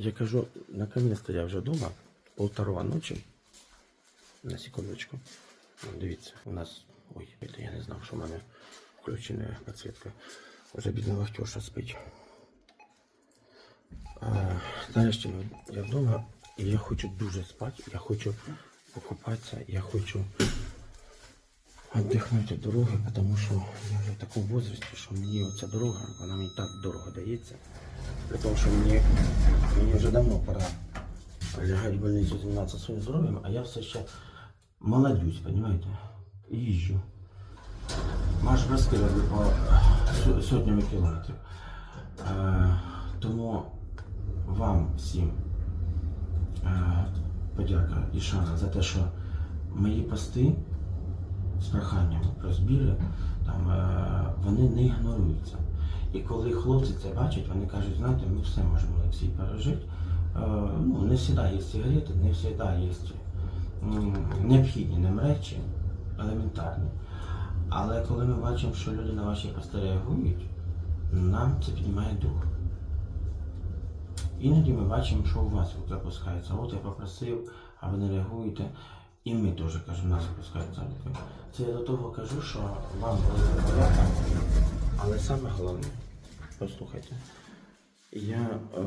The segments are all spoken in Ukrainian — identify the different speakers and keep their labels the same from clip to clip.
Speaker 1: Я кажу, наконец-то я вже вдома, полтора ночі. На секундочку. Дивіться, у нас. Ой, я не знав, що в мене включена підсвітка. Вже бідна вахтерша спить. Нарешті я вдома, і я хочу дуже спати, я хочу покупатися, я хочу віддихнути від дороги, тому що я вже в такому возрасті, що мені оця дорога, вона мені так дорого дається. При тому, що мені, давно пора лягати в больницю, займатися своїм здоров'ям, а я все ще молодюсь, понимаете? І їжджу. Маш розкидати по сотнями кілометрів. Е, тому вам всім е, подяка і шана за те, що мої пости з проханням про збіри, там, е, вони не ігноруються. І коли хлопці це бачать, вони кажуть, знаєте, ми все можемо Олексій пережити. Е, ну, не завжди є сигарети, не завжди є необхідні нам речі, елементарні. Але коли ми бачимо, що люди на ваші пости реагують, нам це піднімає дух. Іноді ми бачимо, що у вас руки опускаються. От я попросив, а ви не реагуєте. І ми теж кажемо, нас опускаються руки. Це я до того кажу, що вам велика подяка, але саме головне, послухайте, я е,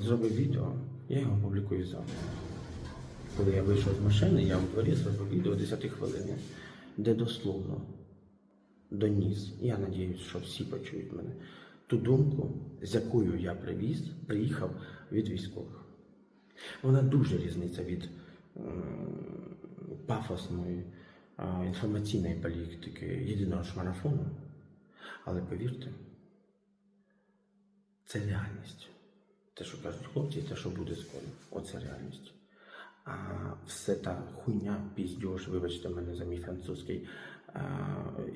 Speaker 1: зробив відео, я його публікую завтра. Коли я вийшов з машини, я в дворі зробив відео 10 хвилин, де дословно доніс, я надіюсь, що всі почують мене, ту думку, з якою я привіз, приїхав від військових. Вона дуже різниця від м, пафосної а, інформаційної політики єдиного ж марафону. Але повірте, це реальність. Те, що кажуть хлопці, те, що буде скоро. Оце реальність. А все та хуйня, піздьош, вибачте мене за мій французький, а,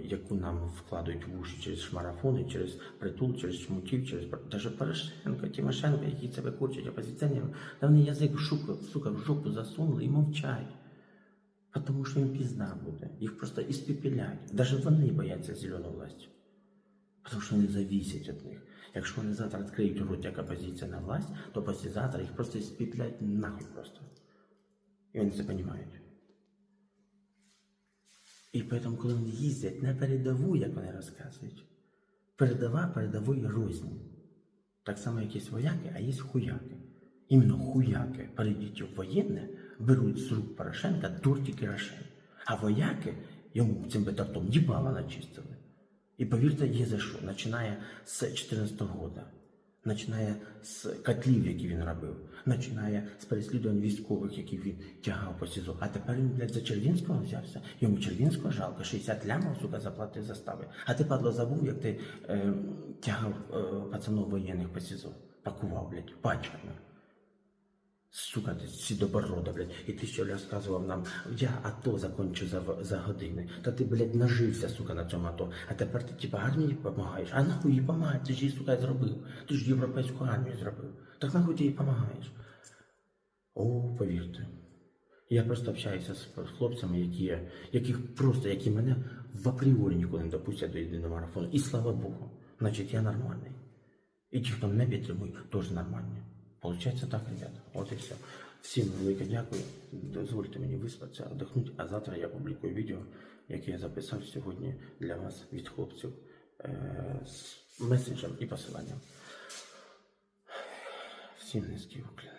Speaker 1: яку нам вкладають в уші через шмарафони, через притул, через чмутів, через навіть Порошенко, Тимошенко, які це викручують опозиціонерам, та вони язик в шуку, сука, в жопу засунули і мовчать. Тому що їм пізна буде. Їх просто іспепелять. Навіть вони бояться зеленої власті. Тому що вони зависять від них. Якщо вони завтра відкриють рот як опозиція на власть, то післязавтра їх просто іспепелять нахуй просто. І вони це розуміють. І тому, коли вони їздять на передову, як вони розказують, передова передової розні. Так само, як є вояки, а є хуяки. Іменно хуяки перейдіть в воєнне, беруть з рук Порошенка тортик і. А вояки йому цим бетартом їбала начистили. І повірте, є за що. Починає з 2014 року. Починає з котлів, які він робив, починає з переслідувань військових, які він тягав по СІЗО. А тепер він, блядь, за Червінського взявся. Йому Червінського жалко, 60 лямов, сука, заплатив застави. А ти, падло, забув, як ти е, тягав е, пацанов воєнних по СІЗО. Пакував, блядь, пачками. Сука, ти сідоборода, блядь, і ти ще розказував нам, я АТО закончу за, за години. Та ти, блядь, нажився, сука, на цьому АТО. А тепер ти, типа, армії допомагаєш. А нахуй їй допомагаєш? Ти ж її, сука, зробив. Ти ж європейську армію зробив. Так нахуй ти їй допомагаєш? О, повірте. Я просто общаюся з хлопцями, які, яких просто, які мене в апріорі ніколи не допустять до єдиного марафону. І слава Богу, значить я нормальний. І ті, хто мене підтримують, теж нормальні. Получається так, ребята. От і все. Всім велике дякую. Дозвольте мені виспатися, отдохнути, а завтра я публікую відео, яке я записав сьогодні для вас від хлопців е- з меседжем і посиланням. Всім низький уклін.